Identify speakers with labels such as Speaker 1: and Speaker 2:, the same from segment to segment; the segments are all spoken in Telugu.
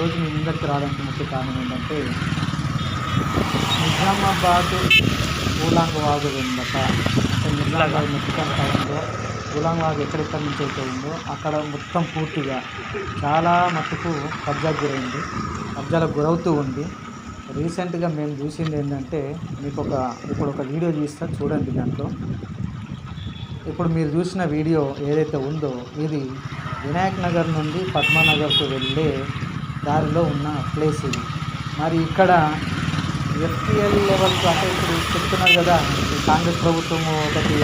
Speaker 1: ఈరోజు మీ ముందరికి రావడానికి ముఖ్య కారణం ఏంటంటే నిజామాబాద్ ఊలాంగ్ వాగు ఉందట అంటే నిజామాబాద్ మెక్సికన్ టైంలో ఊలాంగ్ వాగు ఎక్కడెక్కడి నుంచి అయితే ఉందో అక్కడ మొత్తం పూర్తిగా చాలా మట్టుకు కబ్జాకు గురైంది. కబ్జాలకు గురవుతూ ఉంది. రీసెంట్గా మేము చూసింది ఏంటంటే మీకు ఒక ఇప్పుడు ఒక వీడియో తీస్తా చూడండి దాంట్లో. ఇప్పుడు మీరు చూసిన వీడియో ఏదైతే ఉందో ఇది వినాయక్ నగర్ నుండి పద్మానగర్కు వెళ్ళే దారిలో ఉన్న ప్లేస్ ఇది. మరి ఇక్కడ ఎఫ్పిఎల్ లెవెల్కి అంటే ఇప్పుడు చెప్తున్నారు కదా కాంగ్రెస్ ప్రభుత్వం ఒకటి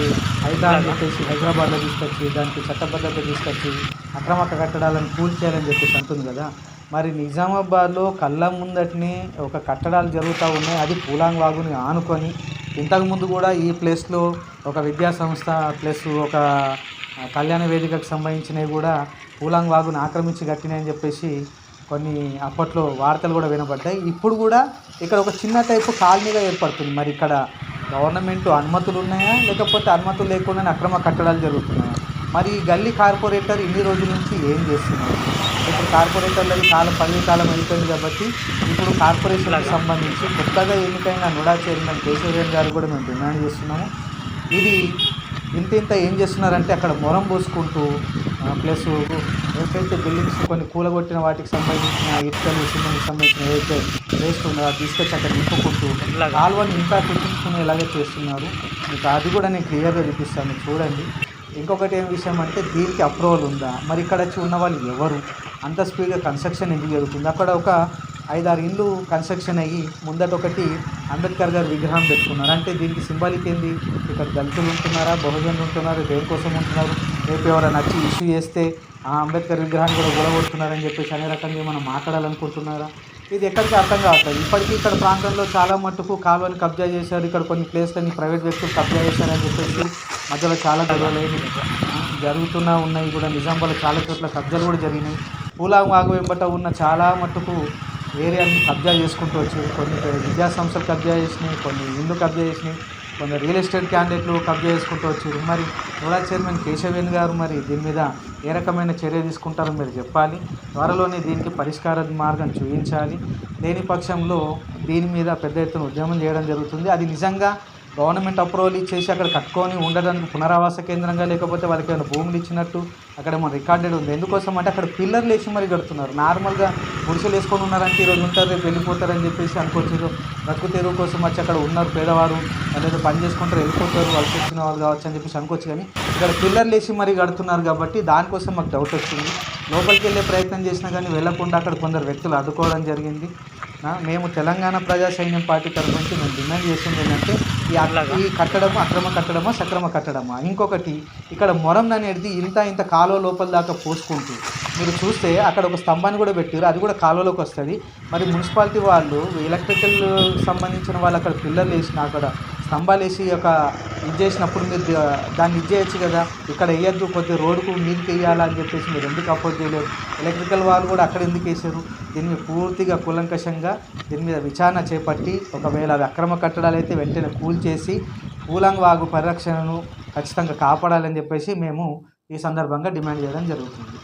Speaker 1: హైదరాబాద్ చెప్పేసి హైదరాబాద్లో తీసుకొచ్చి దానికి చట్టబద్ధత తీసుకొచ్చి అక్రమ కట్టడాలను కూల్చేయాలని చెప్పేసి అంటుంది కదా. మరి నిజామాబాద్లో కళ్ళ ముందటిని ఒక కట్టడాలు జరుగుతూ ఉన్నాయి. అది పూలాంగ్ వాగుని ఆనుకొని ఇంతకుముందు కూడా ఈ ప్లేస్లో ఒక విద్యా సంస్థ ప్లస్ ఒక కళ్యాణ వేదికకు సంబంధించినవి కూడా పూలాంగ్ వాగుని ఆక్రమించి కట్టినాయని చెప్పేసి కొన్ని అప్పట్లో వార్తలు కూడా వినబడ్డాయి. ఇప్పుడు కూడా ఇక్కడ ఒక చిన్న టైపు కాలనీగా ఏర్పడుతుంది. మరి ఇక్కడ గవర్నమెంట్ అనుమతులు ఉన్నాయా? లేకపోతే అనుమతులు లేకుండానే అక్రమ కట్టడాలు జరుగుతున్నాయా? మరి ఈ గల్లీ కార్పొరేటర్ ఇన్ని రోజుల నుంచి ఏం చేస్తున్నారు? ఇప్పుడు కార్పొరేటర్లకి కాలం పదవి కాలం అయిపోయింది కాబట్టి ఇప్పుడు కార్పొరేషన్లకు సంబంధించి కొత్తగా ఎన్నికైన నుడా చైర్మన్ కేశవరేణ్ గారు కూడా మేము డిమాండ్ చేస్తున్నాము. ఇది ఇంత ఇంత ఏం చేస్తున్నారంటే అక్కడ మొరం పోసుకుంటూ ప్లస్ ఏవైతే బిల్డింగ్స్ కొన్ని కూలగొట్టిన వాటికి సంబంధించిన ఇటుకలు సిమెంట్కి సంబంధించిన ఏదైతే వేస్ట్ ఉందో అది తీసుకొచ్చి అక్కడ నింపుకుంటూ కాలువని ఇంకా కుట్టించుకునేలాగా చేస్తున్నారు. మీకు అది కూడా నేను క్లియర్గా చూపిస్తాను చూడండి. ఇంకొకటి ఏం విషయం అంటే దీనికి అప్రూవల్ ఉందా? మరి ఇక్కడ వచ్చి ఉన్న వాళ్ళు ఎవరు? అంత స్పీడ్గా కన్స్ట్రక్షన్ ఎందుకు జరుగుతుంది? అక్కడ ఒక ఐదారు ఇండ్లు కన్స్ట్రక్షన్ అయ్యి ముందట ఒకటి అంబేద్కర్ గారు విగ్రహం పెట్టుకున్నారు. అంటే దీనికి సింబాలిక్ ఏంది? ఇక్కడ దళితులు ఉంటున్నారా? బహుజనులు ఉంటున్నారు? దేనికోసం ఉంటున్నారు? రేపు ఎవరైనా వచ్చి ఇష్యూ చేస్తే ఆ అంబేద్కర్ విగ్రహాన్ని కూడా గొడవడుతున్నారని చెప్పేసి అనే రకంగా మనం మాట్లాడాలనుకుంటున్నారా? ఇది ఎక్కడికి అర్థం కావట్లేదు. ఇప్పటికీ ఇక్కడ ప్రాంతంలో చాలా మట్టుకు కాలువని కబ్జా చేశారు. ఇక్కడ కొన్ని ప్లేస్లని ప్రైవేట్ వ్యక్తులు కబ్జా చేశారని చెప్పేసి మధ్యలో చాలా గొడవలు జరుగుతున్నా ఉన్నాయి కూడా. నిజామాబాద్లో చాలా చోట్ల కబ్జాలు కూడా జరిగినాయి. పూలా వాగు వెంబట ఉన్న చాలా మట్టుకు ఏరియాని కబ్జా చేసుకుంటూ వచ్చి కొన్ని విద్యాసంస్థలు కబ్జా చేసినాయి కొన్ని ఇల్లు కబ్జా చేసినాయి కొన్ని రియల్ ఎస్టేట్ క్యాండిడేట్లు కబ్జా చేసుకుంటూ వచ్చారు మరి నోడా చైర్మన్ కేశవేణి గారు మరి దీని మీద ఏ రకమైన చర్య తీసుకుంటారో మీరు చెప్పాలి. త్వరలోనే దీనికి పరిష్కార మార్గం చూపించాలి. లేని పక్షంలో దీని మీద పెద్ద ఎత్తున ఉద్యమం చేయడం జరుగుతుంది. అది నిజంగా గవర్నమెంట్ అప్రూవల్ ఇచ్చేసి అక్కడ కట్టుకొని ఉండడానికి పునరావాస కేంద్రంగా లేకపోతే వాళ్ళకి ఏమైనా భూములు ఇచ్చినట్టు అక్కడ మన రికార్డెడ్ ఉంది. ఎందుకోసం అంటే అక్కడ పిల్లర్లు వేసి మరీ కడుతున్నారు. నార్మల్గా గుడిసెలు వేసుకొని ఉన్నారంటే ఈరోజు ఉంటారు రేపు వెళ్ళిపోతారని చెప్పేసి అనుకోవచ్చు బ్రతుకు తెరువు కోసం వచ్చి అక్కడ ఉన్నారు పేదవారు లేదా పని చేసుకుంటారు వెళ్ళిపోతారు వాళ్ళకి వచ్చిన వాళ్ళు కావచ్చు అని చెప్పేసి అనుకోవచ్చు కానీ ఇక్కడ పిల్లర్లు వేసి మరీ కడుతున్నారు కాబట్టి దానికోసం మాకు డౌట్ వచ్చింది లోపలికి వెళ్ళే ప్రయత్నం చేసినా కానీ వెళ్ళకుండా అక్కడ కొందరు వ్యక్తులు అడ్డుకోవడం జరిగింది. మేము తెలంగాణ ప్రజా సైన్యం పార్టీ తరఫు నుంచి మేము డిమాండ్ చేస్తుంది ఏంటంటే ఈ ఈ కట్టడము అక్రమ కట్టడమా సక్రమ కట్టడమా. ఇంకొకటి ఇక్కడ మొరం అనేది ఇంత ఇంత కాలువ లోపల దాకా పోసుకుంటూ మీరు చూస్తే అక్కడ ఒక స్తంభాన్ని కూడా పెట్టారు అది కూడా కాలువలోకి వస్తుంది. మరి మున్సిపాలిటీ వాళ్ళు ఎలక్ట్రికల్ సంబంధించిన వాళ్ళు అక్కడ పిల్లర్లు వేసిన అక్కడ స్తంభాలు వేసి ఒక ఇది చేసినప్పుడు మీరు దాన్ని ఇది చేయొచ్చు కదా. ఇక్కడ వేయద్దు కొద్ది రోడ్డుకు మీదకి వేయాలా అని చెప్పేసి మీరు ఎందుకు అపోజ్ చేయలేదు? ఎలక్ట్రికల్ వాళ్ళు కూడా అక్కడ ఎందుకు వేసారు? దీని మీద పూర్తిగా కూలంకషంగా దీని మీద విచారణ చేపట్టి ఒకవేళ అవి అక్రమ కట్టడాలు అయితే వెంటనే కూల్చేసి కూలంగ్ వాగు పరిరక్షణను ఖచ్చితంగా కాపాడాలని చెప్పేసి మేము ఈ సందర్భంగా డిమాండ్ చేయడం జరుగుతుంది.